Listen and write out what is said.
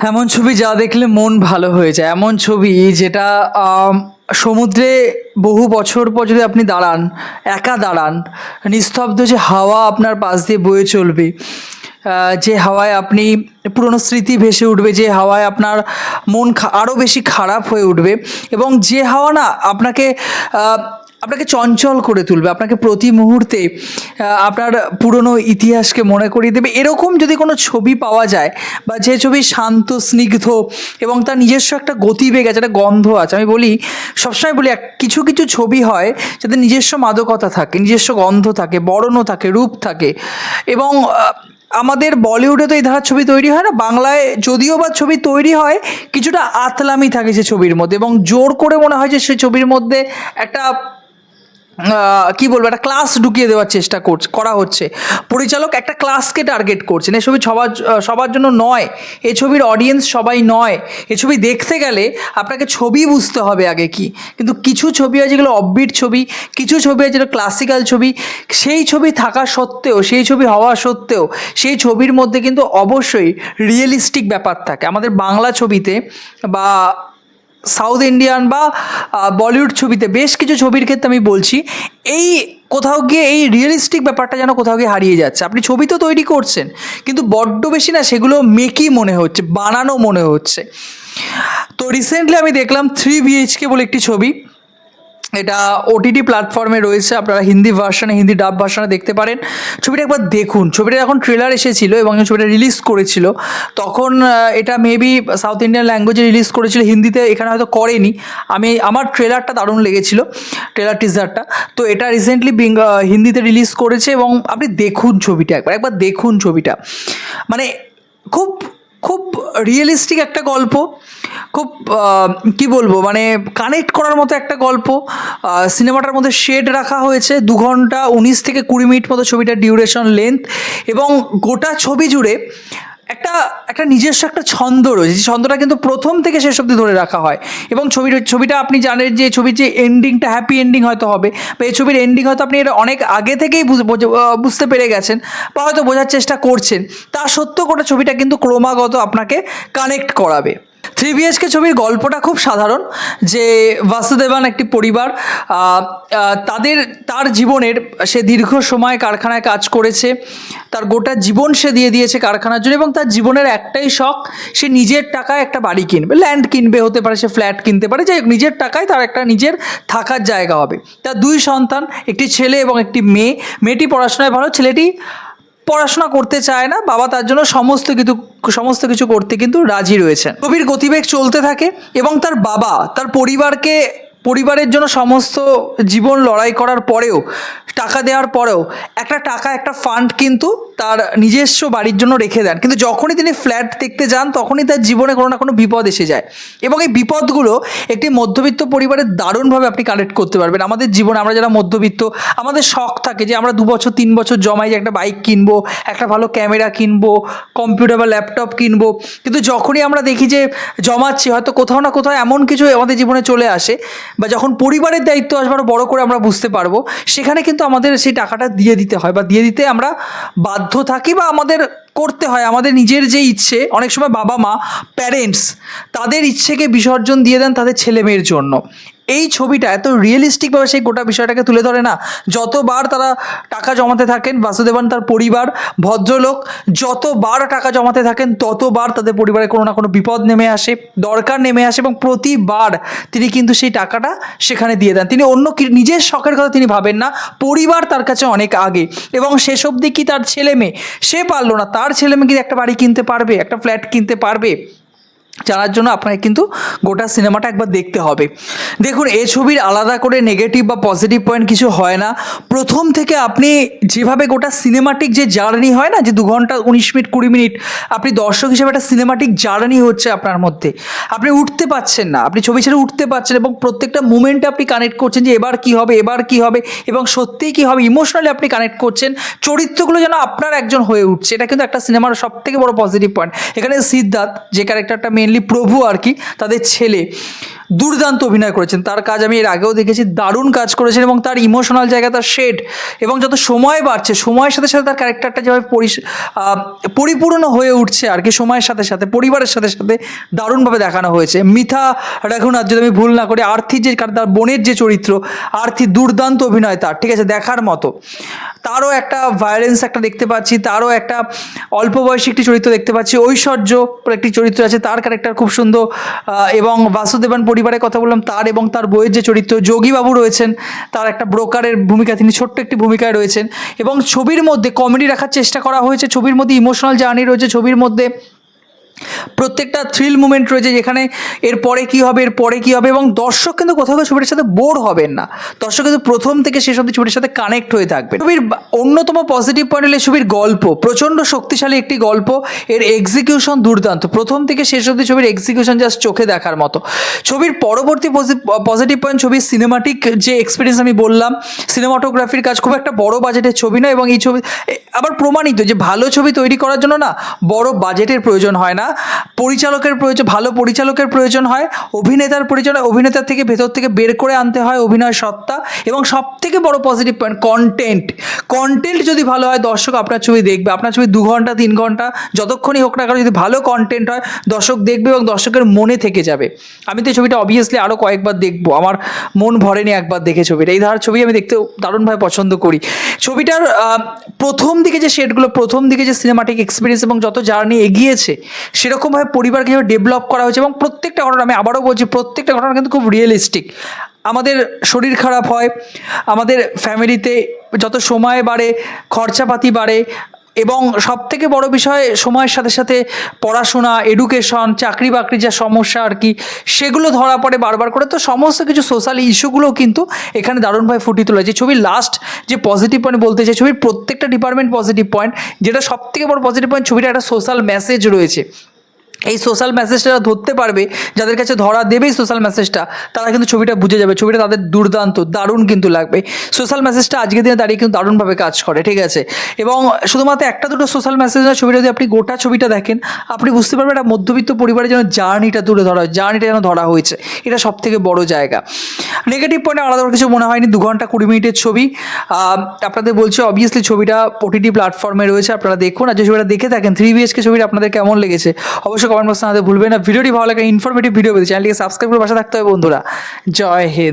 এমন ছবি যা দেখলে মন ভালো হয়ে যায়। এমন ছবি যেটা সমুদ্রে বহু বছর পর যদি আপনি দাঁড়ান, একা দাঁড়ান, নিস্তব্ধ যে হাওয়া আপনার পাশ দিয়ে বয়ে চলবে যে হাওয়ায় আপনি পুরনো স্মৃতি ভেসে উঠবে, যে হাওয়ায় আপনার মন আরও বেশি খারাপ হয়ে উঠবে এবং যে হাওয়া না আপনাকে আপনাকে চঞ্চল করে তুলবে, আপনাকে প্রতি মুহূর্তে আপনার পুরনো ইতিহাসকে মনে করিয়ে দেবে। এরকম যদি কোনো ছবি পাওয়া যায়, বা যে ছবি শান্ত, স্নিগ্ধ এবং তার নিজস্ব একটা গতিবেগ আছে, একটা গন্ধ আছে, আমি বলি, সবসময় বলি কিছু কিছু ছবি হয় যাদের নিজস্ব মাদকতা থাকে, নিজস্ব গন্ধ থাকে বর্ণ থাকে, রূপ থাকে। এবং আমাদের বলিউডে তো এই ধারার ছবি তৈরি হয় না, বাংলায় যদিও বা ছবি তৈরি হয়, কিছুটা আতলামি থাকে সে ছবির মধ্যে এবং জোর করে মনে হয় যে সে ছবির মধ্যে একটা কি বলব, একটা ক্লাস ঢুকিয়ে দেওয়ার চেষ্টা করছে, করা হচ্ছে। পরিচালক একটা ক্লাসকে টার্গেট করছেন। এই ছবি সবার সবার জন্য নয়, এ ছবির অডিয়েন্স সবাই নয়। এ ছবি দেখতে গেলে আপনাকে ছবি বুঝতে হবে আগে কি। কিন্তু কিছু ছবি আছে যেগুলো অববিট ছবি, কিছু ছবি আছে যেগুলো ক্লাসিক্যাল ছবি। সেই ছবি থাকা সত্ত্বেও, সেই ছবি হওয়া সত্ত্বেও, সেই ছবির মধ্যে কিন্তু অবশ্যই রিয়েলিস্টিক ব্যাপার থাকে। আমাদের বাংলা ছবিতে বা সাউথ ইন্ডিয়ান বা বলিউড ছবিতে বেশ কিছু ছবির ক্ষেত্রে আমি বলছি, এই কোথাও গিয়ে এই রিয়েলিস্টিক ব্যাপারটা যেন কোথাও গিয়ে হারিয়ে যাচ্ছে। আপনি ছবি তো তৈরি করছেন, কিন্তু বড্ড বেশি না সেগুলো মেকি মনে হচ্ছে, বানানো মনে হচ্ছে। তো রিসেন্টলি আমি দেখলাম থ্রি বিএইচকে বলে একটি ছবি এটা ওটিটি প্ল্যাটফর্মে রয়েছে, আপনারা হিন্দি ভার্সনে হিন্দি ডাব ভার্সনে দেখতে পারেন। ছবিটা একবার দেখুন। ছবিটা যখন ট্রেলার এসেছিল এবং ছবিটা রিলিজ করেছিল, তখন এটা মেবি সাউথ ইন্ডিয়ান ল্যাঙ্গুয়েজে রিলিজ করেছিল, হিন্দিতে এখানে হয়তো করেনি। আমি, আমার ট্রেলারটা দারুণ লেগেছিল ট্রেলার টিজারটা তো এটা রিসেন্টলি হিন্দিতে রিলিজ করেছে এবং আপনি দেখুন ছবিটা একবার একবার দেখুন ছবিটা। মানে খুব খুব রিয়েলিস্টিক একটা গল্প। খুব কি বলব মানে কানেক্ট করার মতো একটা গল্প। সিনেমাটার মধ্যে শেড রাখা হয়েছে, দু ঘণ্টা উনিশ থেকে কুড়ি মিনিট মতো ছবিটার ডিউরেশন লেন্থ এবং গোটা ছবি জুড়ে একটা একটা নিজস্ব একটা ছন্দ রয়েছে, যে ছন্দটা কিন্তু প্রথম থেকে শেষ অবধি ধরে রাখা হয়। এবং ছবির ছবিটা আপনি জানেন যে ছবির যে এন্ডিংটা হ্যাপি এন্ডিং হয়তো হবে, বা এই ছবির এন্ডিং হয়তো আপনি এটা অনেক আগে থেকেই বুঝ- বুঝ- বুঝতে পেরে গেছেন, বা হয়তো বোঝার চেষ্টা করছেন, তা সত্ত্বেও গোটা ছবিটা কিন্তু ক্রমাগত আপনাকে কানেক্ট করাবে। থ্রি বিএচকে ছবির গল্পটা খুব সাধারণ যে বাসুদেবান একটি পরিবার তাদের তার জীবনের সে দীর্ঘ সময় কারখানায় কাজ করেছে তার গোটা জীবন সে দিয়ে দিয়েছে কারখানার জন্য এবং তার জীবনের একটাই শখ সে নিজের টাকায় একটা বাড়ি কিনবে ল্যান্ড কিনবে হতে পারে সে ফ্ল্যাট কিনতে পারে হোক, নিজের টাকায় তার একটা নিজের থাকার জায়গা হবে। তার দুই সন্তান একটি ছেলে এবং একটি মেয়ে মেয়েটি পড়াশোনায় ভালো ছেলেটি পড়াশোনা করতে চায় না, বাবা তার জন্য সমস্ত কিছু সমস্ত কিছু করতে কিন্তু রাজি রয়েছেন। কবির গতিবেগ চলতে থাকে এবং তার বাবা তার পরিবারকে পরিবারের জন্য সমস্ত জীবন লড়াই করার পরেও, টাকা দেওয়ার পরেও, একটা টাকা, একটা ফান্ড কিন্তু তার নিজস্ব বাড়ির জন্য রেখে দেন। কিন্তু যখনই তিনি ফ্ল্যাট দেখতে যান, তখনই তার জীবনে কোনো না কোনো বিপদ এসে যায়। এবং এই বিপদগুলো একটি মধ্যবিত্ত পরিবারের দারুণভাবে আপনি কালেক্ট করতে পারবেন। আমাদের জীবনে আমরা যারা মধ্যবিত্ত, আমাদের শখ থাকে যে আমরা দু বছর, তিন বছর জমাই যে একটা বাইক কিনবো, একটা ভালো ক্যামেরা কিনবো কম্পিউটার বা ল্যাপটপ কিনবো। কিন্তু যখনই আমরা দেখি যে জমাচ্ছি, হয়তো কোথাও না কোথাও এমন কিছু আমাদের জীবনে চলে আসে বা যখন পরিবারের দায়িত্ব আসবে আরও বড়ো করে আমরা বুঝতে পারব, সেখানে কিন্তু আমাদের সেই টাকাটা দিয়ে দিতে হয় বা দিয়ে দিতে আমরা বাধ্য থাকি বা আমাদের করতে হয়। আমাদের নিজের যে ইচ্ছে, অনেক সময় বাবা মা প্যারেন্টস তাদের ইচ্ছেকে বিসর্জন দিয়ে দেন তাদের ছেলে মেয়ের জন্য। এই ছবিটা এত রিয়েলিস্টিকভাবে সেই গোটা বিষয়টাকে তুলে ধরে না। যতবার তারা টাকা জমাতে থাকেন, বাসুদেবান তার পরিবার, ভদ্রলোক, যতবার টাকা জমাতে থাকেন, ততবার তাদের পরিবারে কোনো না কোনো বিপদ নেমে আসে, দরকার নেমে আসে এবং প্রতিবার তিনি কিন্তু সেই টাকাটা সেখানে দিয়ে দেন। তিনি অন্য নিজের শখের কথা তিনি ভাবেন না, পরিবার তার কাছে অনেক আগে এবং শেষ অবধি কি তার ছেলে মেয়ে সে পারল না, তার ছেলে মেয়ে কি একটা বাড়ি কিনতে পারবে, একটা ফ্ল্যাট কিনতে পারবে? জানার জন্য আপনাকে কিন্তু গোটা সিনেমাটা একবার দেখতে হবে। দেখুন এই ছবির আলাদা করে নেগেটিভ বা পজিটিভ পয়েন্ট কিছু হয় না। প্রথম থেকে আপনি যেভাবে গোটা সিনেমাটিক যে জার্নি হয় না, যে দু ঘণ্টা উনিশ মিনিট, কুড়ি মিনিট, আপনি দর্শক হিসেবে একটা সিনেমাটিক জার্নি হচ্ছে আপনার মধ্যে। আপনি উঠতে পাচ্ছেন না, আপনি ছবি ছেড়ে উঠতে পারছেন এবং প্রত্যেকটা মুমেন্টে আপনি কানেক্ট করছেন যে এবার কি হবে, এবার কি হবে এবং সত্যিই কি হবে ইমোশনালি আপনি কানেক্ট করছেন। চরিত্রগুলো যেন আপনার একজন হয়ে উঠছে, এটা কিন্তু একটা সিনেমার সব থেকে বড় পজিটিভ পয়েন্ট এখানে সিদ্ধার্থ, যে ক্যারেক্টারটা মেনলি প্রভু আর কি তাদের ছেলে। দুর্দান্ত অভিনয় করেছেন। তার কাজ আমি এর আগেও দেখেছি, দারুণ কাজ করেছেন এবং তার ইমোশনাল জায়গা, তার শেড এবং যত সময় বাড়ছে, সময়ের সাথে সাথে তার ক্যারেক্টারটা যেভাবে পরিপূর্ণ হয়ে উঠছে আর কি সময়ের সাথে সাথে, পরিবারের সাথে সাথে দারুণভাবে দেখানো হয়েছে। মিথা রঘুনাথ, যদি আমি ভুল না করি আর্থির যে তার বোনের যে চরিত্র আর্থি দুর্দান্ত অভিনয় তার, ঠিক আছে, দেখার মতো। তারও একটা ভায়োলেন্স একটা দেখতে পাচ্ছি, তারও একটা অল্প বয়সী একটি চরিত্র দেখতে পাচ্ছি। ঐশ্বর্য একটি চরিত্র আছে, তার ক্যারেক্টার খুব সুন্দর এবং বাসুদেবান পরিবারের কথা বললাম, তার এবং তার বইয়ের যে চরিত্র, যোগীবাবু রয়েছেন, তার একটা ব্রোকারের ভূমিকা, তিনি ছোট্ট একটি ভূমিকায় রয়েছেন এবং ছবির মধ্যে কমেডি রাখার চেষ্টা করা হয়েছে, ছবির মধ্যে ইমোশনাল জার্নি রয়েছে, ছবির মধ্যে প্রত্যেকটা থ্রিল মুমেন্ট রয়েছে যেখানে এর পরে কী হবে, এর পরে কী হবে এবং দর্শক কিন্তু কোথাও কোথাও ছবিটার সাথে বোর হবেন না। দর্শক কিন্তু প্রথম থেকে শেষ অব্দি ছবিটার সাথে কানেক্ট হয়ে থাকবে ছবির অন্যতম পজিটিভ পয়েন্ট হলে ছবির গল্প। প্রচণ্ড শক্তিশালী একটি গল্প, এর এক্সিকিউশন দুর্দান্ত। প্রথম থেকে শেষ অব্দি ছবির এক্সিকিউশন জাস্ট চোখে দেখার মতো। ছবির পরবর্তী পজিটিভ পয়েন্ট ছবির সিনেমাটিক যে এক্সপিরিয়েন্স আমি বললাম সিনেমাটোগ্রাফির কাজ খুব একটা বড় বাজেটের ছবি না এবং এই ছবি আবার প্রমাণিত যে ভালো ছবি তৈরি করার জন্য না, বড় বাজেটের প্রয়োজন হয় না। পরিচালকের প্রয়োজন, ভালো পরিচালকের প্রয়োজন হয়, অভিনেতার হয়, অভিনেতার থেকে ভেতর থেকে বের করে আনতে হয় অভিনয় সত্তা এবং সব থেকে বড় পজিটিভ পয়েন্ট কন্টেন্ট কন্টেন্ট যদি ভালো হয়, দর্শক আপনার ছবি দেখবে। আপনার ছবি দু ঘণ্টা, তিন ঘণ্টা, যতক্ষণই হোক না কেন যদি ভালো কন্টেন্ট হয়, দর্শক দেখবে এবং দর্শকের মনে থেকে যাবে। আমি তো ছবিটা অবভিয়াসলি আরও কয়েকবার দেখব। আমার মন ভরেনি একবার দেখে ছবিটা। এই ধারার ছবি আমি দেখতে দারুণভাবে পছন্দ করি। ছবিটার প্রথম দিকে যে শেডগুলো প্রথম দিকে যে সিনেমাটিক এক্সপিরিয়েন্স এবং যত জার্নি এগিয়েছে সেরকমভাবে পরিবারকে যেভাবে ডেভেলপ করা হয়েছে এবং প্রত্যেকটা ঘটনা, আমি আবারও বলছি, প্রত্যেকটা ঘটনা কিন্তু খুব রিয়েলিস্টিক আমাদের শরীর খারাপ হয়, আমাদের ফ্যামিলিতে যত সময় বাড়ে, খরচাপাতি বাড়ে এবং সব থেকে বড় বিষয় সময়ের সাথে সাথে পড়াশোনা এডুকেশন চাকরি বাকরি যা সমস্যা আর কি, সেগুলো ধরা পড়ে বারবার করে। তো সমস্ত কিছু সোশ্যাল ইস্যুগুলো কিন্তু এখানে দারুণভাবে ফুটিয়ে তোলা। যে ছবির লাস্ট যে পজিটিভ পয়েন্ট বলতে চাই, ছবির প্রত্যেকটা ডিপার্টমেন্ট পজিটিভ পয়েন্ট যেটা সব থেকে বড় পজিটিভ পয়েন্ট ছবিটা একটা সোশ্যাল মেসেজ রয়েছে। এই সোশ্যাল মেসেজটা ধরতে পারবে, যাদের কাছে ধরা দেবেই সোশ্যাল মেসেজটা তারা কিন্তু ছবিটা বুঝে যাবে, ছবিটা তাদের দুর্দান্ত, দারুণ কিন্তু লাগবে। সোশ্যাল মেসেজটা আজকের দিনে দাঁড়িয়ে কিন্তু দারুণভাবে কাজ করে, ঠিক আছে? এবং শুধুমাত্র একটা দুটো সোশ্যাল মেসেজ না ছবিটা যদি আপনি গোটা ছবিটা দেখেন, আপনি বুঝতে পারবেন একটা মধ্যবিত্ত পরিবারের যেন জার্নিটা তুলে ধরা হয়, জার্নিটা যেন ধরা হয়েছে, এটা সব থেকে বড় জায়গা। নেগেটিভ পয়েন্টে আলাদা কিছু মনে হয়নি দু ঘণ্টা কুড়ি মিনিটের ছবি। আপনাদের বলছি অবভিয়াসলি ছবিটা ওটিটি প্ল্যাটফর্মে রয়েছে, আপনারা দেখুন, আর যে ছবিটা দেখে থাকেন থ্রি বিএচকে ছবিটা আপনাদের কেমন লেগেছে, অবশ্যই কমেন্ট বক্সে আমাদের ভুলবেন না। ভিডিওটি ভালো লাগে ইনফরমেটিভ ভিডিও পেতে চ্যানেলটিকে সাবস্ক্রাইব করে পাশে থাকতে হবে বন্ধুরা। জয় হিন্দ।